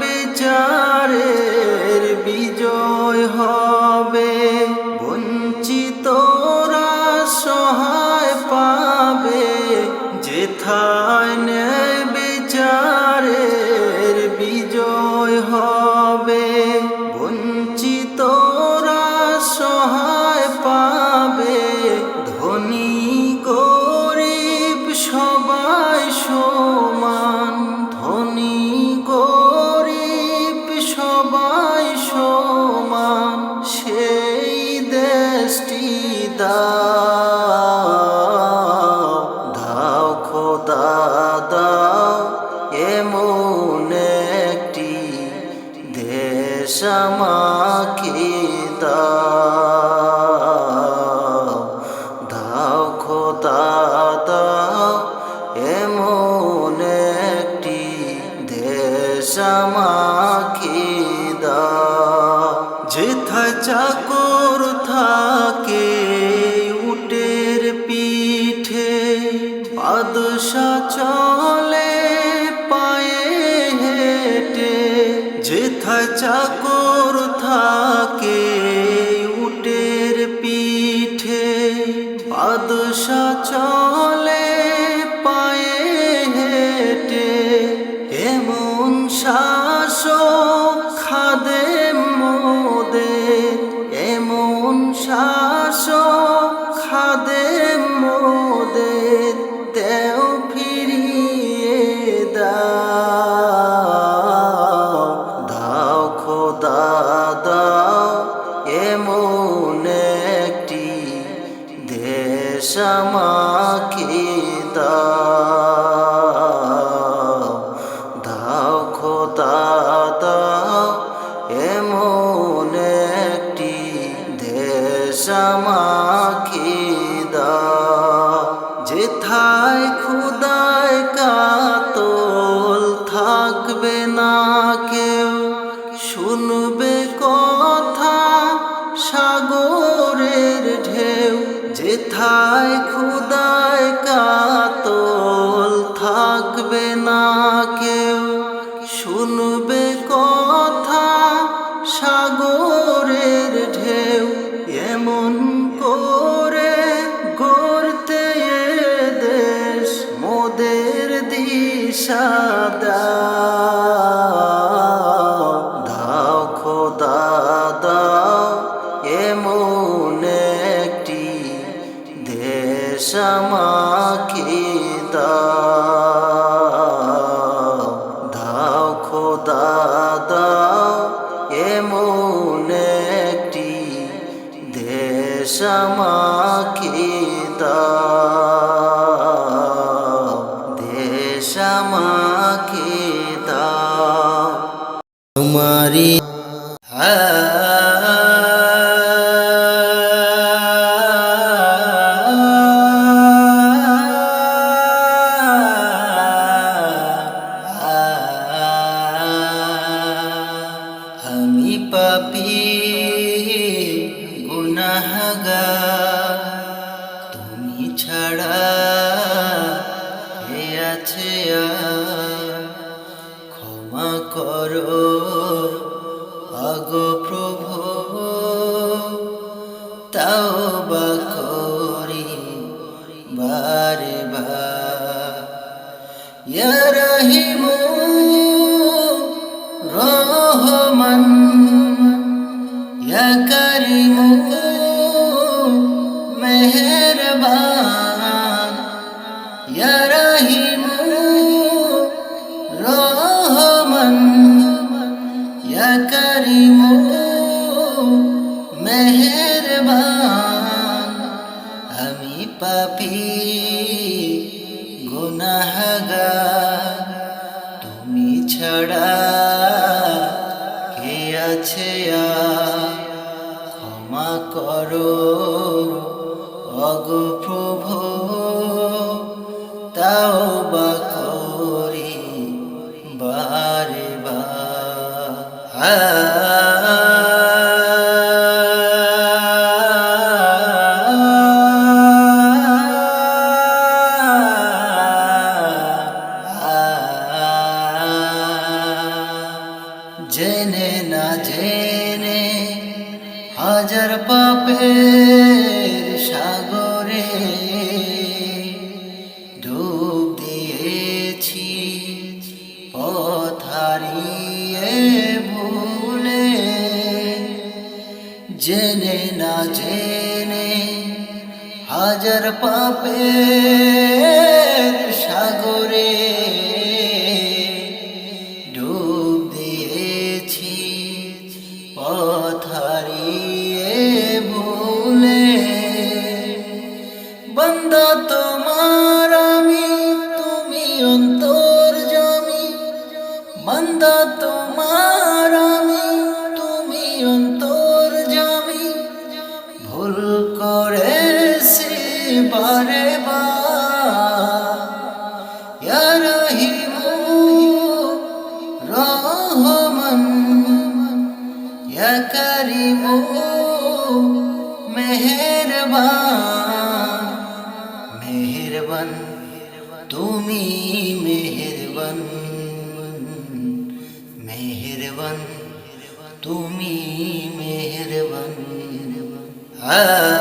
বিচার দাও देखा चाको এমন একটি দেশ আমার। এমন একটি দেশ আমাকে দেশ আমাকে দাও। তোমারি হিয়াছে ক্ষমা করো। আগ প্রভু তাও বা করি বারে বাহিম রহমান করিম। করিম, মেহরবান। আমি পাপি গুনাহগা তুমি ছড়া কে আছে ক্ষমা করো, অগ প্রভু তাও বা না জেনে হাজার পাপের সাগরে মেহেরবান মেহেরবান তুমি মেহেরবান মেহেরবান তুমি মেহেরবান। যে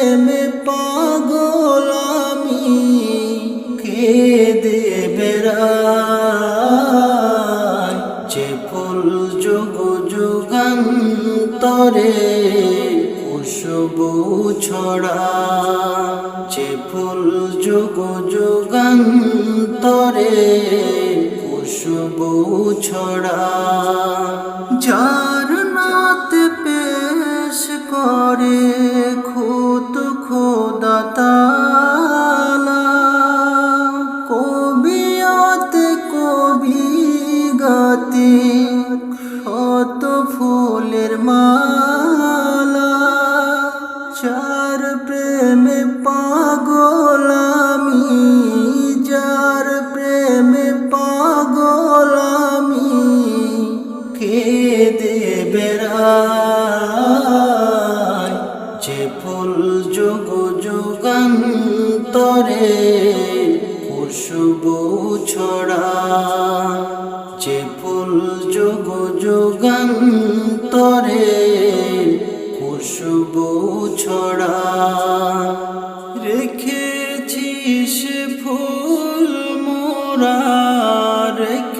প্রেমে পাগল আমি, কে দেবে যে ফুল যুগ যুগান্তরে খুশবু ছড়া, যে ফুল যুগ যুগান্তরে খুশবু ছড়া। যার নাত পেশ করে রায়, যে ফুল যুগ যুগান্তরে খুশবু ছড়া যে ফুল যুগ যুগান্তরে খুশবু ছড়া রেখেছিস ফুল মোরা রেখেছিস